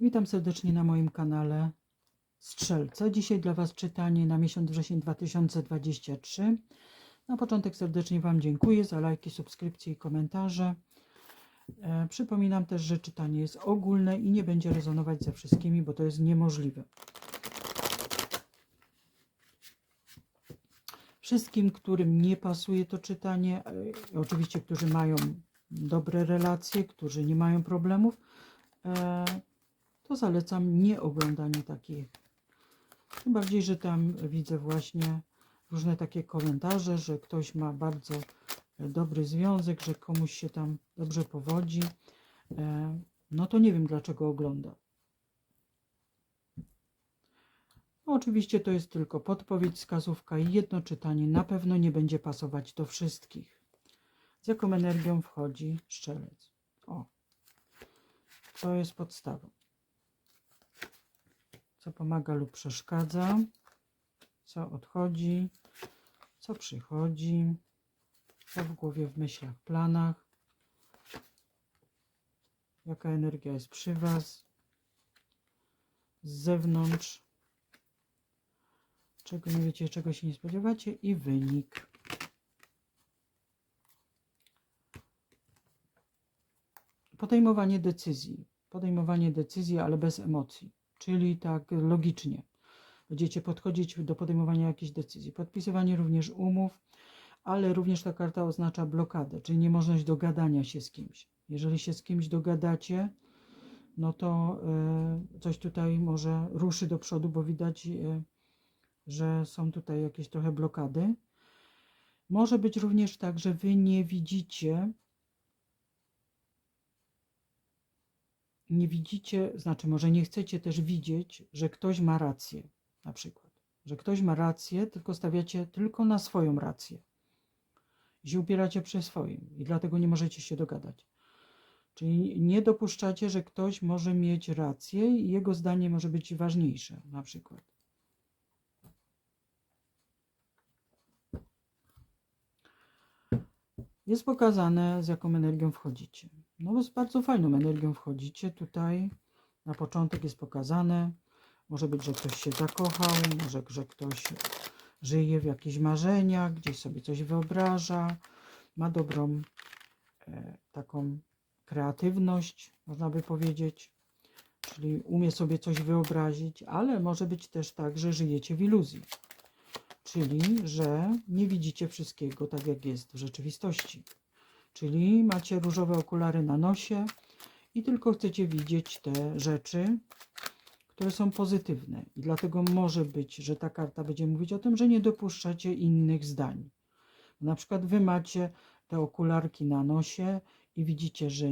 Witam serdecznie na moim kanale Strzelce. Dzisiaj dla Was czytanie na miesiąc wrzesień 2023. Na początek serdecznie Wam dziękuję za lajki, subskrypcje i komentarze. E, przypominam też, że czytanie jest ogólne i nie będzie rezonować ze wszystkimi, bo to jest niemożliwe. Wszystkim, którym nie pasuje to czytanie, e, oczywiście, którzy mają dobre relacje, którzy nie mają problemów, e, zalecam nie oglądanie takich. Tym bardziej, że tam widzę właśnie różne takie komentarze, że ktoś ma bardzo e, dobry związek, że komuś się tam dobrze powodzi. E, No to nie wiem, dlaczego ogląda. No, oczywiście to jest tylko podpowiedź, wskazówka i jedno czytanie na pewno nie będzie pasować do wszystkich. Z jaką energią wchodzi szczelec? O, to jest podstawą co pomaga lub przeszkadza, co odchodzi, co przychodzi, co w głowie, w myślach, planach, jaka energia jest przy Was, z zewnątrz, czego nie wiecie, czego się nie spodziewacie? I wynik. Podejmowanie decyzji. Podejmowanie decyzji, ale bez emocji czyli tak logicznie. Będziecie podchodzić do podejmowania jakichś decyzji. Podpisywanie również umów, ale również ta karta oznacza blokadę, czyli niemożność dogadania się z kimś. Jeżeli się z kimś dogadacie, no to y, coś tutaj może ruszy do przodu, bo widać, y, że są tutaj jakieś trochę blokady. Może być również tak, że wy nie widzicie nie widzicie, znaczy może nie chcecie też widzieć, że ktoś ma rację, na przykład. Że ktoś ma rację, tylko stawiacie tylko na swoją rację. I się upieracie przy swoim i dlatego nie możecie się dogadać. Czyli nie dopuszczacie, że ktoś może mieć rację i jego zdanie może być ważniejsze, na przykład. Jest pokazane, z jaką energią wchodzicie. No z bardzo fajną energią wchodzicie tutaj. Na początek jest pokazane. Może być, że ktoś się zakochał, może, że ktoś żyje w jakichś marzeniach, gdzieś sobie coś wyobraża, ma dobrą e, taką kreatywność, można by powiedzieć, czyli umie sobie coś wyobrazić, ale może być też tak, że żyjecie w iluzji, czyli że nie widzicie wszystkiego tak, jak jest w rzeczywistości. Czyli macie różowe okulary na nosie i tylko chcecie widzieć te rzeczy, które są pozytywne. I dlatego może być, że ta karta będzie mówić o tym, że nie dopuszczacie innych zdań. Na przykład wy macie te okularki na nosie i widzicie, że,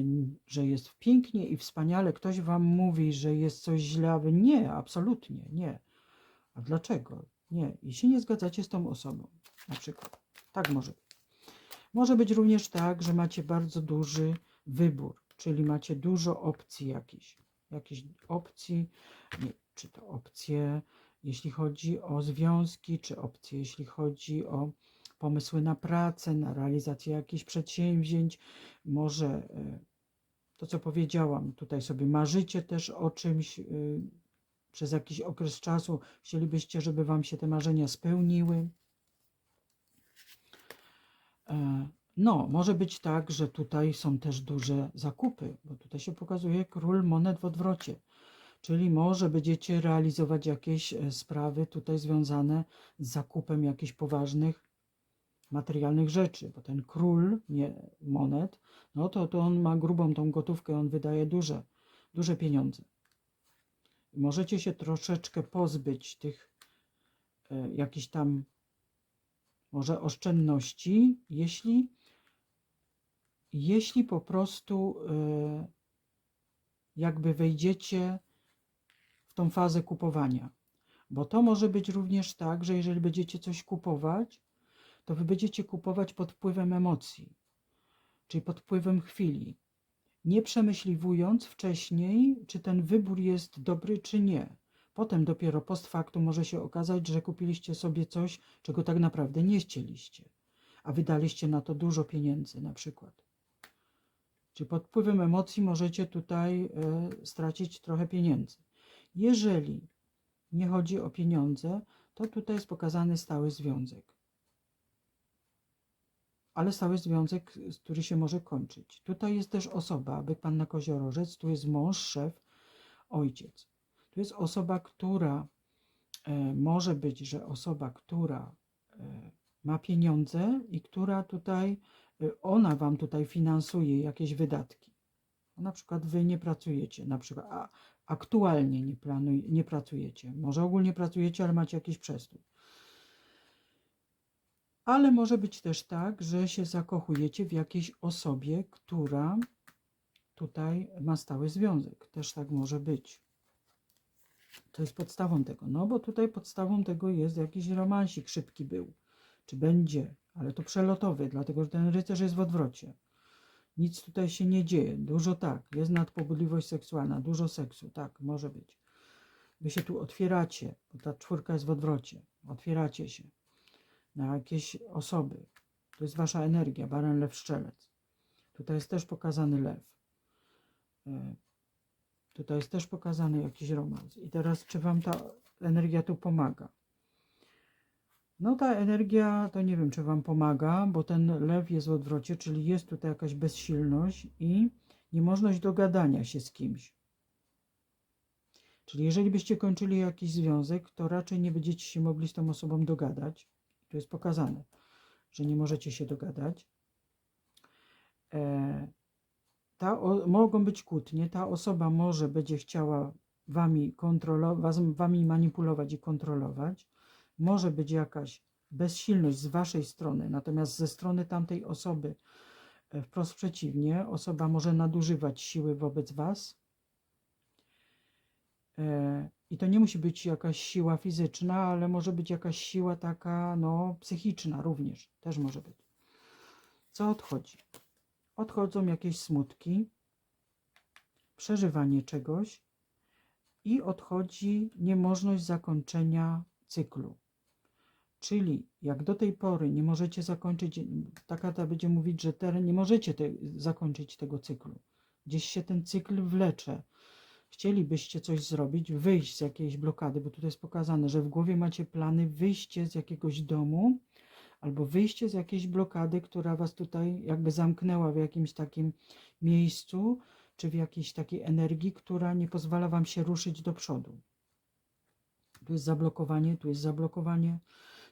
że jest pięknie i wspaniale. Ktoś wam mówi, że jest coś źle, a wy nie, absolutnie nie. A dlaczego? Nie. I się nie zgadzacie z tą osobą. Na przykład. Tak może być. Może być również tak, że macie bardzo duży wybór, czyli macie dużo opcji jakichś. Jakichś opcji, nie, czy to opcje, jeśli chodzi o związki, czy opcje, jeśli chodzi o pomysły na pracę, na realizację jakichś przedsięwzięć. Może e, to, co powiedziałam, tutaj sobie marzycie też o czymś e, przez jakiś okres czasu. Chcielibyście, żeby Wam się te marzenia spełniły. E, no, może być tak, że tutaj są też duże zakupy, bo tutaj się pokazuje król monet w odwrocie. Czyli może będziecie realizować jakieś e, sprawy tutaj związane z zakupem jakichś poważnych materialnych rzeczy, bo ten król nie, monet, no to, to on ma grubą tą gotówkę, on wydaje duże, duże pieniądze. Możecie się troszeczkę pozbyć tych e, jakichś tam może oszczędności, jeśli, jeśli po prostu e, jakby wejdziecie w tą fazę kupowania. Bo to może być również tak, że jeżeli będziecie coś kupować, to wy będziecie kupować pod wpływem emocji, czyli pod wpływem chwili, nie przemyśliwując wcześniej, czy ten wybór jest dobry, czy nie. Potem dopiero post factum może się okazać, że kupiliście sobie coś, czego tak naprawdę nie chcieliście, a wydaliście na to dużo pieniędzy na przykład. Czy pod wpływem emocji możecie tutaj e, stracić trochę pieniędzy. Jeżeli nie chodzi o pieniądze, to tutaj jest pokazany stały związek. Ale stały związek, który się może kończyć. Tutaj jest też osoba, byk pan na koziorożec, tu jest mąż, szef, ojciec. Tu jest osoba, która e, może być, że osoba, która e, ma pieniądze i która tutaj, e, ona wam tutaj finansuje jakieś wydatki. Na przykład wy nie pracujecie, na przykład a, aktualnie nie, planuj, nie pracujecie. Może ogólnie pracujecie, ale macie jakiś przestój. Ale może być też tak, że się zakochujecie w jakiejś osobie, która tutaj ma stały związek. Też tak może być. To jest podstawą tego. No bo tutaj podstawą tego jest jakiś romansik szybki był. Czy będzie, ale to przelotowy, dlatego że ten rycerz jest w odwrocie. Nic tutaj się nie dzieje. Dużo tak. Jest nadpobudliwość seksualna. Dużo seksu. Tak, może być. Wy się tu otwieracie, bo ta czwórka jest w odwrocie. Otwieracie się na jakieś osoby. To jest wasza energia. Baran, lew, szczelec. Tutaj jest też pokazany lew. Tutaj jest też pokazany jakiś romans. I teraz, czy wam ta energia tu pomaga? No ta energia, to nie wiem, czy wam pomaga, bo ten lew jest w odwrocie, czyli jest tutaj jakaś bezsilność i niemożność dogadania się z kimś. Czyli jeżeli byście kończyli jakiś związek, to raczej nie będziecie się mogli z tą osobą dogadać. Tu jest pokazane, że nie możecie się dogadać. E, ta, o, mogą być kłótnie, ta osoba może będzie chciała wami, kontrolować, wami manipulować i kontrolować. Może być jakaś bezsilność z waszej strony, natomiast ze strony tamtej osoby e, wprost przeciwnie, osoba może nadużywać siły wobec was. E, I to nie musi być jakaś siła fizyczna, ale może być jakaś siła taka, no, psychiczna również, też może być. Co odchodzi? Odchodzą jakieś smutki, przeżywanie czegoś i odchodzi niemożność zakończenia cyklu. Czyli jak do tej pory nie możecie zakończyć, ta karta będzie mówić, że teraz nie możecie te, zakończyć tego cyklu. Gdzieś się ten cykl wlecze. Chcielibyście coś zrobić, wyjść z jakiejś blokady, bo tutaj jest pokazane, że w głowie macie plany wyjście z jakiegoś domu albo wyjście z jakiejś blokady, która was tutaj jakby zamknęła w jakimś takim miejscu, czy w jakiejś takiej energii, która nie pozwala wam się ruszyć do przodu. Tu jest zablokowanie, tu jest zablokowanie.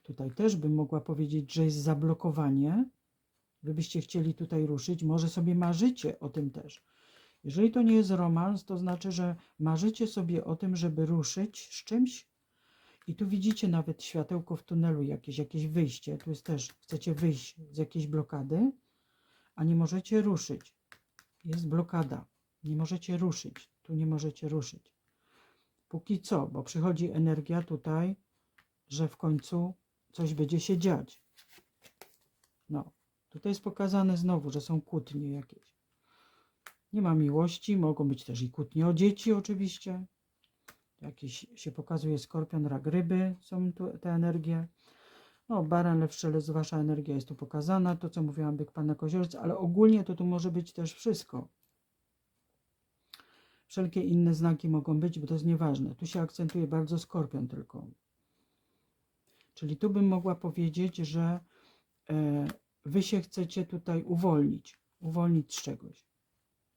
Tutaj też bym mogła powiedzieć, że jest zablokowanie. Wy byście chcieli tutaj ruszyć, może sobie marzycie o tym też. Jeżeli to nie jest romans, to znaczy, że marzycie sobie o tym, żeby ruszyć z czymś. I tu widzicie nawet światełko w tunelu, jakieś, jakieś wyjście. Tu jest też, chcecie wyjść z jakiejś blokady, a nie możecie ruszyć. Jest blokada. Nie możecie ruszyć. Tu nie możecie ruszyć. Póki co, bo przychodzi energia tutaj, że w końcu coś będzie się dziać. No, tutaj jest pokazane znowu, że są kłótnie jakieś. Nie ma miłości, mogą być też i kłótnie o dzieci oczywiście. Jakiś się pokazuje skorpion, rak, ryby, są tu te energie. No, baran, lew, strzelec, wasza energia jest tu pokazana, to co mówiłam, byk, pana koziorz, ale ogólnie to tu może być też wszystko. Wszelkie inne znaki mogą być, bo to jest nieważne. Tu się akcentuje bardzo skorpion tylko. Czyli tu bym mogła powiedzieć, że e, wy się chcecie tutaj uwolnić, uwolnić z czegoś.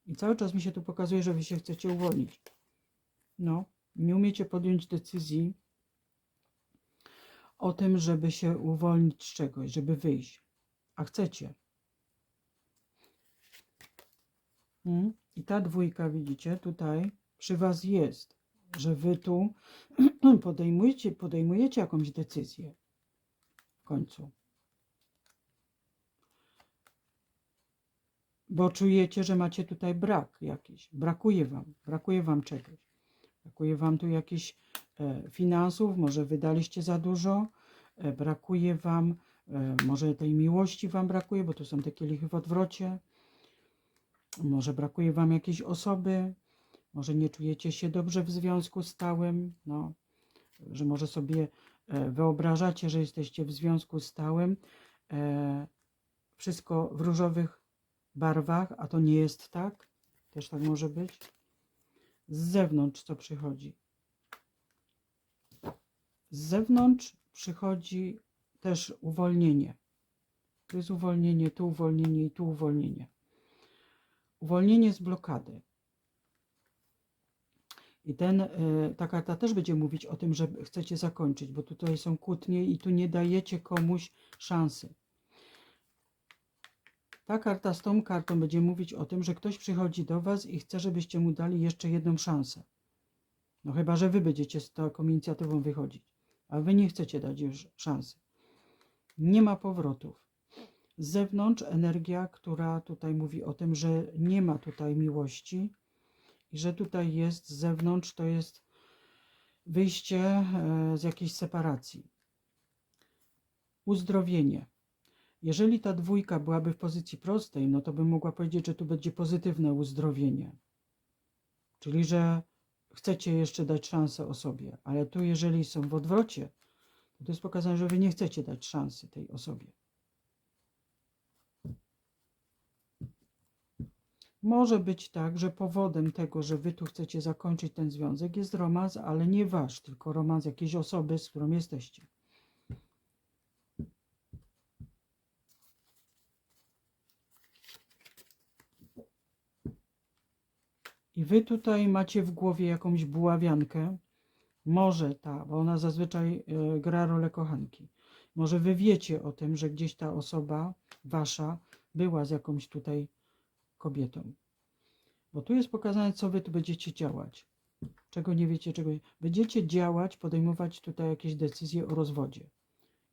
I cały czas mi się tu pokazuje, że wy się chcecie uwolnić. No, nie umiecie podjąć decyzji o tym, żeby się uwolnić z czegoś, żeby wyjść. A chcecie. Mm? I ta dwójka, widzicie, tutaj przy was jest, że wy tu podejmujecie, podejmujecie jakąś decyzję w końcu. Bo czujecie, że macie tutaj brak jakiś, brakuje wam, brakuje wam czegoś. Brakuje wam tu jakichś e, finansów, może wydaliście za dużo, e, brakuje wam, e, może tej miłości wam brakuje, bo tu są te kielichy w odwrocie. Może brakuje wam jakiejś osoby, może nie czujecie się dobrze w związku stałym, no, że może sobie wyobrażacie, że jesteście w związku stałym. Wszystko w różowych barwach, a to nie jest tak. Też tak może być. Z zewnątrz co przychodzi? Z zewnątrz przychodzi też uwolnienie. Tu jest uwolnienie, tu uwolnienie i tu uwolnienie. Uwolnienie z blokady. I ten, y, ta karta też będzie mówić o tym, że chcecie zakończyć, bo tutaj są kłótnie i tu nie dajecie komuś szansy. Ta karta z tą kartą będzie mówić o tym, że ktoś przychodzi do Was i chce, żebyście mu dali jeszcze jedną szansę. No chyba, że Wy będziecie z taką inicjatywą wychodzić, a Wy nie chcecie dać już szansy. Nie ma powrotów. Z zewnątrz energia, która tutaj mówi o tym, że nie ma tutaj miłości i że tutaj jest z zewnątrz, to jest wyjście e, z jakiejś separacji. Uzdrowienie. Jeżeli ta dwójka byłaby w pozycji prostej, no to bym mogła powiedzieć, że tu będzie pozytywne uzdrowienie. Czyli, że chcecie jeszcze dać szansę osobie, ale tu, jeżeli są w odwrocie, to, jest pokazane, że wy nie chcecie dać szansy tej osobie. Może być tak, że powodem tego, że wy tu chcecie zakończyć ten związek, jest romans, ale nie wasz, tylko romans jakiejś osoby, z którą jesteście. I wy tutaj macie w głowie jakąś buławiankę, może ta, bo ona zazwyczaj e, gra rolę kochanki. Może wy wiecie o tym, że gdzieś ta osoba wasza była z jakąś tutaj kobietą. Bo tu jest pokazane, co wy tu będziecie działać. Czego nie wiecie, czego nie. Będziecie działać, podejmować tutaj jakieś decyzje o rozwodzie.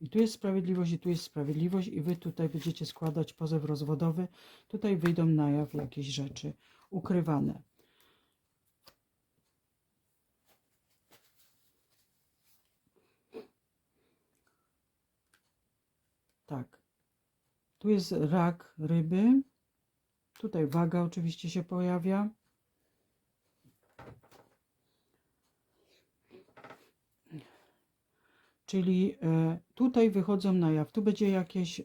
I tu jest sprawiedliwość, i tu jest sprawiedliwość, i wy tutaj będziecie składać pozew rozwodowy. Tutaj wyjdą na jaw jakieś rzeczy ukrywane. Tak. Tu jest rak ryby. Tutaj waga oczywiście się pojawia. Czyli e, tutaj wychodzą na jaw. Tu będzie jakieś e,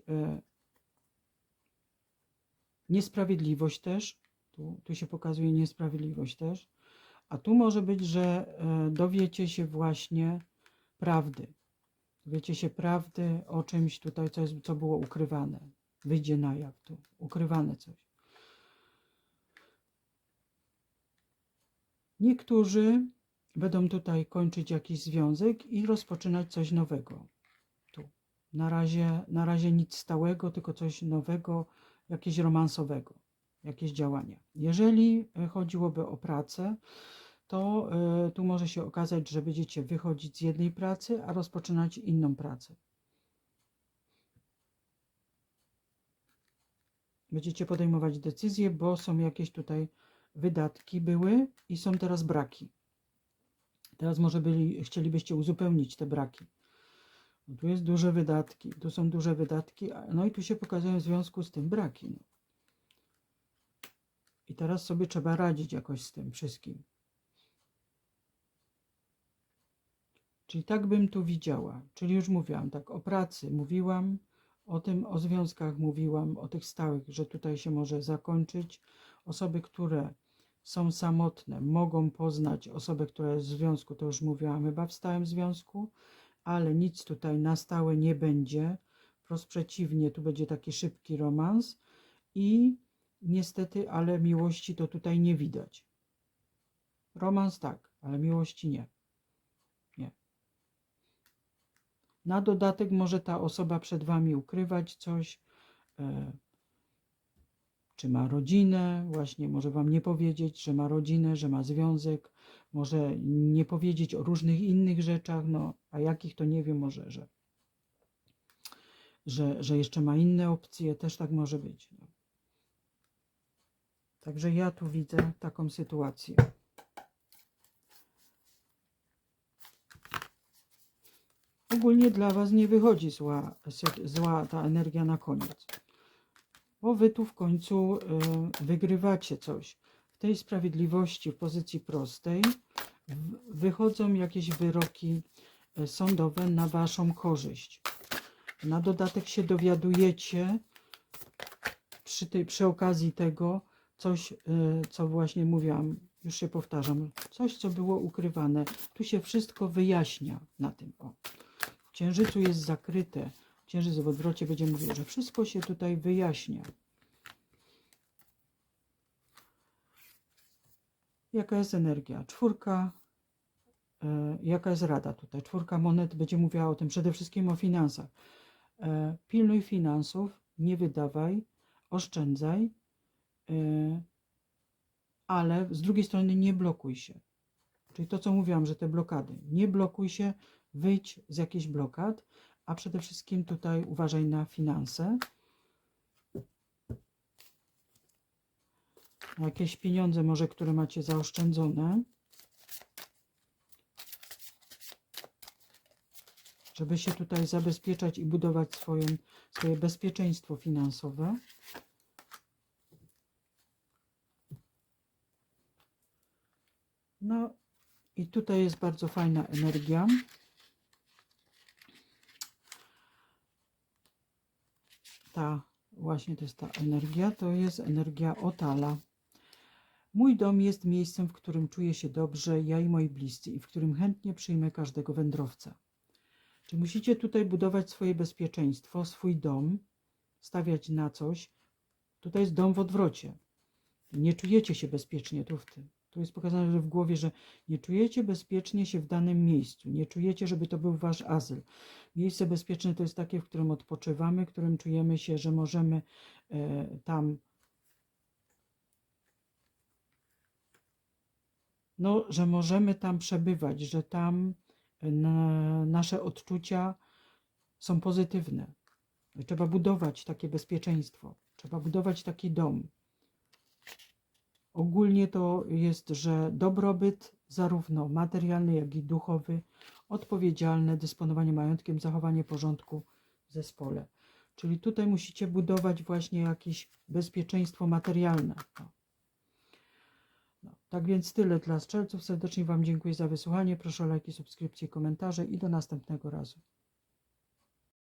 niesprawiedliwość też. Tu, tu się pokazuje niesprawiedliwość też. A tu może być, że e, dowiecie się właśnie prawdy. Dowiecie się prawdy o czymś tutaj, co, jest, co było ukrywane. Wyjdzie na jaw tu. Ukrywane coś. Niektórzy będą tutaj kończyć jakiś związek i rozpoczynać coś nowego. Tu. Na razie, na razie nic stałego, tylko coś nowego, jakieś romansowego, jakieś działania. Jeżeli chodziłoby o pracę, to y, tu może się okazać, że będziecie wychodzić z jednej pracy, a rozpoczynać inną pracę. Będziecie podejmować decyzje, bo są jakieś tutaj wydatki były i są teraz braki. Teraz może byli, chcielibyście uzupełnić te braki. No tu jest duże wydatki, tu są duże wydatki, no i tu się pokazują w związku z tym braki. No. I teraz sobie trzeba radzić jakoś z tym wszystkim. Czyli tak bym tu widziała. Czyli już mówiłam, tak o pracy mówiłam, o tym, o związkach mówiłam, o tych stałych, że tutaj się może zakończyć. Osoby, które są samotne, mogą poznać osobę, która jest w związku, to już mówiłam chyba w stałym związku, ale nic tutaj na stałe nie będzie. Wprost przeciwnie, tu będzie taki szybki romans i niestety, ale miłości to tutaj nie widać. Romans tak, ale miłości nie. Na dodatek może ta osoba przed Wami ukrywać coś, e, czy ma rodzinę, właśnie może Wam nie powiedzieć, że ma rodzinę, że ma związek, może nie powiedzieć o różnych innych rzeczach, no a jakich to nie wiem, może, że, że, że jeszcze ma inne opcje, też tak może być. No. Także ja tu widzę taką sytuację. Ogólnie dla Was nie wychodzi zła, zła ta energia na koniec. Bo Wy tu w końcu y, wygrywacie coś. W tej sprawiedliwości, w pozycji prostej, wychodzą jakieś wyroki y, sądowe na Waszą korzyść. Na dodatek się dowiadujecie przy, tej, przy okazji tego coś, y, co właśnie mówiłam, już się powtarzam, coś, co było ukrywane. Tu się wszystko wyjaśnia na tym. O. Księżycu jest zakryte. Księżyc w odwrocie będzie mówił, że wszystko się tutaj wyjaśnia. Jaka jest energia? Czwórka. E, jaka jest rada tutaj? Czwórka monet będzie mówiła o tym, przede wszystkim o finansach. E, pilnuj finansów, nie wydawaj, oszczędzaj, e, ale z drugiej strony nie blokuj się. Czyli to, co mówiłam, że te blokady. Nie blokuj się, wyjdź z jakichś blokad, a przede wszystkim tutaj uważaj na finanse. Na jakieś pieniądze może, które macie zaoszczędzone. Żeby się tutaj zabezpieczać i budować swoją, swoje bezpieczeństwo finansowe. No i tutaj jest bardzo fajna energia. Ta, właśnie to jest ta energia, to jest energia Otala. Mój dom jest miejscem, w którym czuję się dobrze, ja i moi bliscy, i w którym chętnie przyjmę każdego wędrowca. Czy musicie tutaj budować swoje bezpieczeństwo, swój dom, stawiać na coś? Tutaj jest dom w odwrocie. Nie czujecie się bezpiecznie tu w tym. Tu jest pokazane, że w głowie, że nie czujecie bezpiecznie się w danym miejscu. Nie czujecie, żeby to był wasz azyl. Miejsce bezpieczne to jest takie, w którym odpoczywamy, w którym czujemy się, że możemy e, tam no, że możemy tam przebywać, że tam e, na, nasze odczucia są pozytywne. Trzeba budować takie bezpieczeństwo, trzeba budować taki dom. Ogólnie to jest, że dobrobyt, zarówno materialny, jak i duchowy, odpowiedzialne dysponowanie majątkiem, zachowanie porządku w zespole. Czyli tutaj musicie budować właśnie jakieś bezpieczeństwo materialne. No. No, tak więc tyle dla strzelców. Serdecznie Wam dziękuję za wysłuchanie. Proszę o lajki, subskrypcje, komentarze i do następnego razu.